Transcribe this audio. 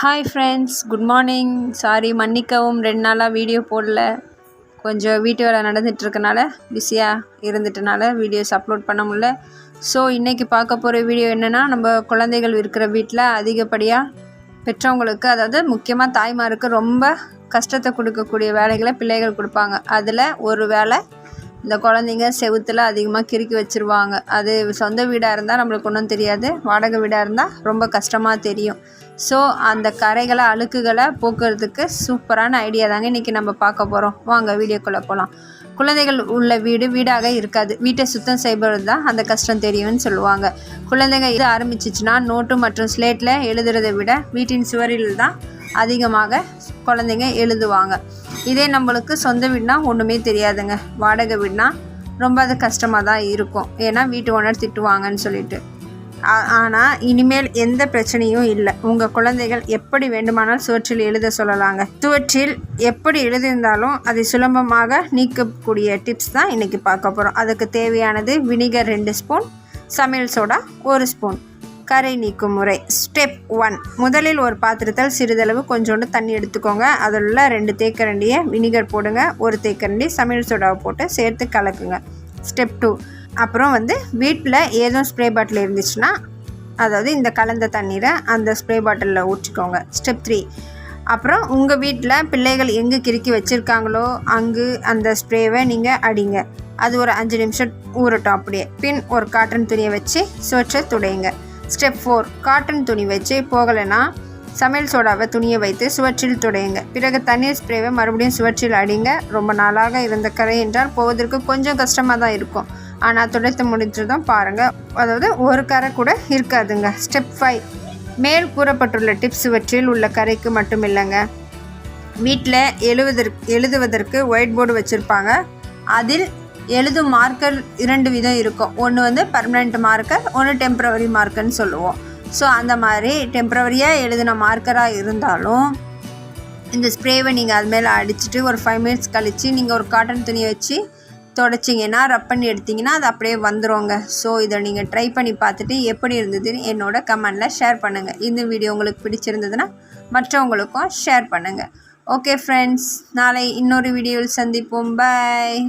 Hi friends good morning sorry மன்னிக்கவும். ரெண்டு நாளாக வீடியோ போடல. கொஞ்சம் வீட்டு வேலை நடந்துகிட்ருக்கனால பிஸியாக இருந்துட்டனால வீடியோஸ் அப்லோட் பண்ண முடில ஸோ இன்றைக்கி பார்க்க போகிற வீடியோ என்னென்னா நம்ம குழந்தைகள் இருக்கிற வீட்டில் அதிகப்படியாக பெற்றவங்களுக்கு அதாவது முக்கியமாக தாய்மாருக்கு ரொம்ப கஷ்டத்தை கொடுக்கக்கூடிய வேலைகளை பிள்ளைகள் கொடுப்பாங்க. அதில் ஒரு வேலை இந்த குழந்தைங்க செவுத்தில் அதிகமாக கிறுக்கி வச்சுருவாங்க. அது சொந்த வீடாக இருந்தால் நம்மளுக்கு ஒன்றும் தெரியாது. வாடகை வீடாக இருந்தால் ரொம்ப கஷ்டமாக தெரியும். ஸோ அந்த கரைகளை அழுக்குகளை போக்குறதுக்கு சூப்பரான ஐடியா தாங்க இன்றைக்கி நம்ம பார்க்க போகிறோம் வாங்க வீடியோக்குள்ளே போகலாம் குழந்தைகள் உள்ள வீடு வீடாக இருக்காது. வீட்டை சுத்தம் செய்வது தான் அந்த கஷ்டம் தெரியும்னு சொல்லுவாங்க. குழந்தைங்க இது ஆரம்பிச்சிச்சுன்னா நோட்டு மற்றும் ஸ்லேட்டில் எழுதுறதை விட வீட்டின் சுவரில் தான் அதிகமாக குழந்தைங்க எழுதுவாங்க. இதே நம்மளுக்கு சொந்த வீடுனா ஒன்றுமே தெரியாதுங்க. வாடகை வீடுனா ரொம்ப அது கஷ்டமாக தான் இருக்கும். ஏன்னா வீட்டு ஓனர் திட்டுவாங்கன்னு சொல்லிட்டு. ஆனால் இனிமேல் எந்த பிரச்சனையும் இல்லை. உங்கள் குழந்தைகள் எப்படி வேண்டுமானால் சுவற்றில் எழுத சொல்லலாங்க. சுவற்றில் எப்படி எழுதியிருந்தாலும் அதை சுலபமாக நீக்கக்கூடிய டிப்ஸ் தான் இன்றைக்கி பார்க்க போகிறோம் அதுக்கு தேவையானது வினிகர் ரெண்டு ஸ்பூன் சமையல் சோடா ஒரு ஸ்பூன். கரை நீக்கும் முறை. ஸ்டெப் ஒன் முதலில் ஒரு பாத்திரத்தில் சிறிதளவு கொஞ்சோண்டு தண்ணி எடுத்துக்கோங்க. அதில் உள்ள ரெண்டு தேக்கரண்டியை வினிகர் போடுங்க. ஒரு தேக்கரண்டி சமையல் சோடாவை போட்டு சேர்த்து கலக்குங்க. ஸ்டெப் டூ அப்புறம் வந்து வீட்டில் ஏதோ ஸ்ப்ரே பாட்டில் இருந்துச்சுன்னா அதாவது இந்த கலந்த தண்ணீரை அந்த ஸ்ப்ரே பாட்டிலில் ஊற்றிக்கோங்க. ஸ்டெப் த்ரீ அப்புறம் உங்கள் வீட்டில் பிள்ளைகள் எங்கே கிறுக்கி வச்சுருக்காங்களோ அங்கு அந்த ஸ்ப்ரேவை நீங்கள் அடிங்க. அது ஒரு அஞ்சு நிமிஷம் ஊறட்டும் அப்படியே. பின் ஒரு காட்டன் துணியை வச்சு சுவற்றை துடையுங்க. ஸ்டெப் ஃபோர் காட்டன் துணி வச்சு போகலைன்னா சமையல் சோடாவை துணியை வைத்து சுவற்றில் துடையுங்க. பிறகு தண்ணீர் ஸ்ப்ரேவை மறுபடியும் சுவற்றில் அடிங்க. ரொம்ப நாளாக இருந்த கரை என்றால் போவதற்கு கொஞ்சம் கஷ்டமாக தான் இருக்கும். ஆனால் துடைத்து முடிஞ்சதும் பாருங்கள் அதாவது ஒரு கரை கூட இருக்காதுங்க. ஸ்டெப் ஃபைவ் மேல் கூறப்பட்டுள்ள டிப்ஸ் வற்றில் உள்ள கரைக்கு மட்டும் இல்லைங்க. வீட்டில் எழுவதற்கு எழுதுவதற்கு ஒயிட் போர்டு வச்சுருப்பாங்க. அதில் எழுதும் மார்க்கர் இரண்டு விதம் இருக்கும். ஒன்று வந்து பர்மனெண்ட் மார்க்கர் ஒன்று டெம்ப்ரவரி மார்க்கர்னு சொல்லுவோம். ஸோ அந்த மாதிரி டெம்ப்ரவரியாக எழுதின மார்க்கராக இருந்தாலும் இந்த ஸ்ப்ரேவை நீங்கள் அது மேலே அடிச்சுட்டு ஒரு ஃபைவ் மினிட்ஸ் கழித்து நீங்கள் ஒரு காட்டன் துணியை வச்சு தொடச்சிங்கன்னா ரப் பண்ணி எடுத்திங்கன்னா அது அப்படியே வந்துடுங்க ஸோ இதை நீங்கள் ட்ரை பண்ணி பார்த்துட்டு எப்படி இருந்ததுன்னு என்னோட கமெண்டில் ஷேர் பண்ணுங்கள் இந்த வீடியோ உங்களுக்கு பிடிச்சிருந்ததுன்னா மற்றவங்களுக்கும் ஷேர் பண்ணுங்கள் ஓகே ஃப்ரெண்ட்ஸ் நாளை இன்னொரு வீடியோவில் சந்திப்போம். பாய்